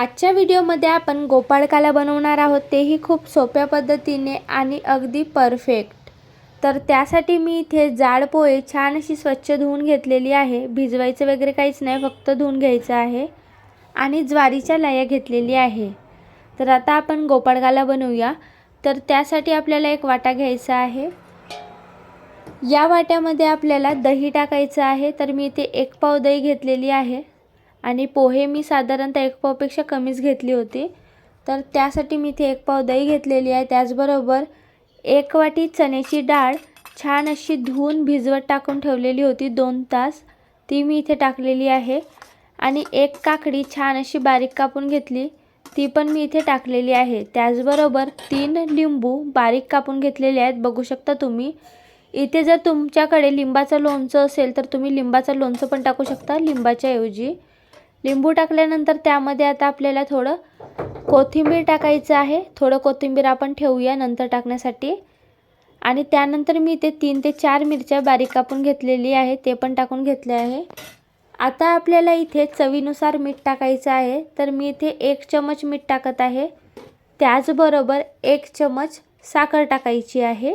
आजच्या व्हिडिओमध्ये आपण गोपाळकाला बनवणार आहोत. तेही खूप सोप्या पद्धतीने आणि अगदी परफेक्ट. तर त्यासाठी मी इथे जाड पोहे छान अशी स्वच्छ धुवून घेतलेली आहे. भिजवायचं वगैरे काहीच नाही फक्त धुवून घ्यायचं आहे. आणि ज्वारीच्या लाया घेतलेली आहे. तर आता आपण गोपाळकाला बनवूया. तर त्यासाठी आपल्याला एक वाटा घ्यायचा आहे. या वाट्यामध्ये आपल्याला दही टाकायचं आहे. तर मी इथे एक पाव दही घेतलेली आहे. आणि पोहे मी साधारणतः एक पावपेक्षा कमीच घेतली होती. तर त्यासाठी मी इथे एक पाव दही घेतलेली आहे. त्याचबरोबर एक वाटी चण्याची डाळ छान अशी धुवून भिजवत टाकून ठेवलेली होती दोन तास. ती मी इथे टाकलेली आहे. आणि एक काकडी छान अशी बारीक कापून घेतली. ती पण मी इथे टाकलेली आहे. त्याचबरोबर तीन लिंबू बारीक कापून घेतलेले आहेत. बघू शकता तुम्ही. इथे जर तुमच्याकडे लिंबाचं लोणचं असेल तर तुम्ही लिंबाचं लोणचं पण टाकू शकता लिंबाच्या ऐवजी. लिंबू टाकल्यानंतर त्यामध्ये आता आपल्याला थोडं कोथिंबीर टाकायचं आहे. थोडं कोथिंबीर आपण ठेवूया नंतर टाकण्यासाठी. आणि त्यानंतर मी इथे तीन ते चार मिरच्या बारीक कापून घेतलेली आहे. ते पण टाकून घेतले आहे. आता आपल्याला इथे चवीनुसार मीठ टाकायचं आहे. तर मी इथे एक चमच मीठ टाकत आहे. त्याचबरोबर एक चमच साखर टाकायची आहे.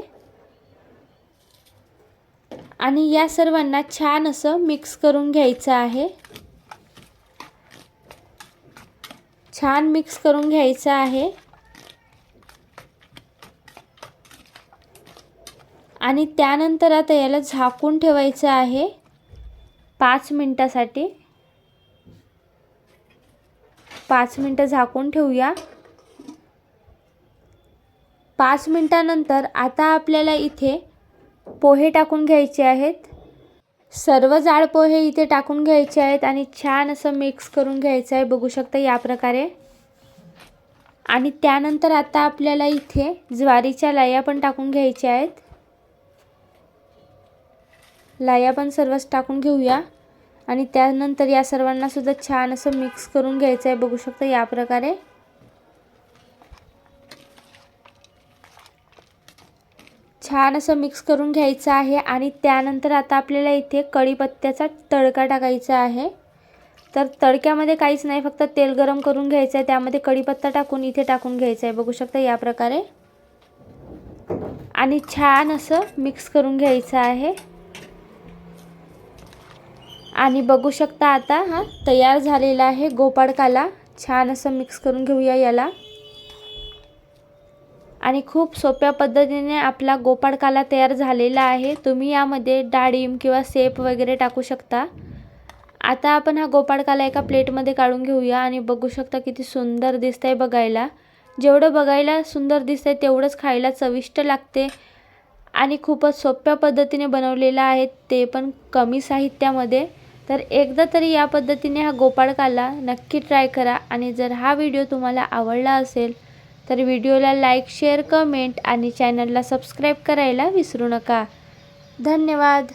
आणि या सर्वांना छान असं मिक्स करून घ्यायचं आहे. छान मिक्स करून घ्यायचं आहे. आणि त्यानंतर आता याला झाकून ठेवायचं आहे. पाच मिनटासाठी. पाच मिनटं झाकून ठेवूया. पाच मिनटानंतर आता आपल्याला इथे पोहे टाकून घ्यायचे आहेत. सर्व जाड पोहे इथे टाकून घ्यायचे आहेत आणि छान असं मिक्स करून घ्यायचं आहे. बघू शकता या प्रकारे. आणि त्यानंतर आता आपल्याला इथे ज्वारीच्या लाया पण टाकून घ्यायच्या आहेत. लाया पण सर्वच टाकून घेऊया. आणि त्यानंतर या सर्वांना सुद्धा छान असं मिक्स करून घ्यायचं आहे. बघू शकता या प्रकारे. छान असं मिक्स करून घ्यायचं आहे आणि त्यानंतर आता आपल्याला इथे कढीपत्त्याचा तडका टाकायचा आहे. तर तडक्यामध्ये काहीच नाही फक्त तेल गरम करून घ्यायचं आहे. त्यामध्ये कढीपत्ता टाकून इथे टाकून घ्यायचं आहे. बघू शकता या प्रकारे. आणि छान असं मिक्स करून घ्यायचं आहे. आणि बघू शकता आता हा तयार झालेला आहे गोपाळकाला. छान असं मिक्स करून घेऊया याला. आणि खूप सोप्या पद्धतीने आपला गोपाळकाला तयार झालेला आहे. तुम्ही यामध्ये डाळिंब किंवा सेप वगैरे टाकू शकता. आता आपण हा गोपाळकाला एका प्लेटमध्ये काढून घेऊया आणि बघू शकता किती सुंदर दिसतंय बघायला. जेवढं बघायला सुंदर दिसतंय तेवढंच खायला चविष्ट लागते आणि खूपच सोप्या पद्धतीने बनवलेलं आहे ते पण कमी साहित्यामध्ये. तर एकदा तरी या पद्धतीने हा गोपाळकाला नक्की ट्राय करा आणि जर हा व्हिडिओ तुम्हाला आवडला असेल तर व्हिडिओला लाईक शेअर कमेंट आणि चॅनलला सबस्क्राईब करायला विसरू नका. धन्यवाद.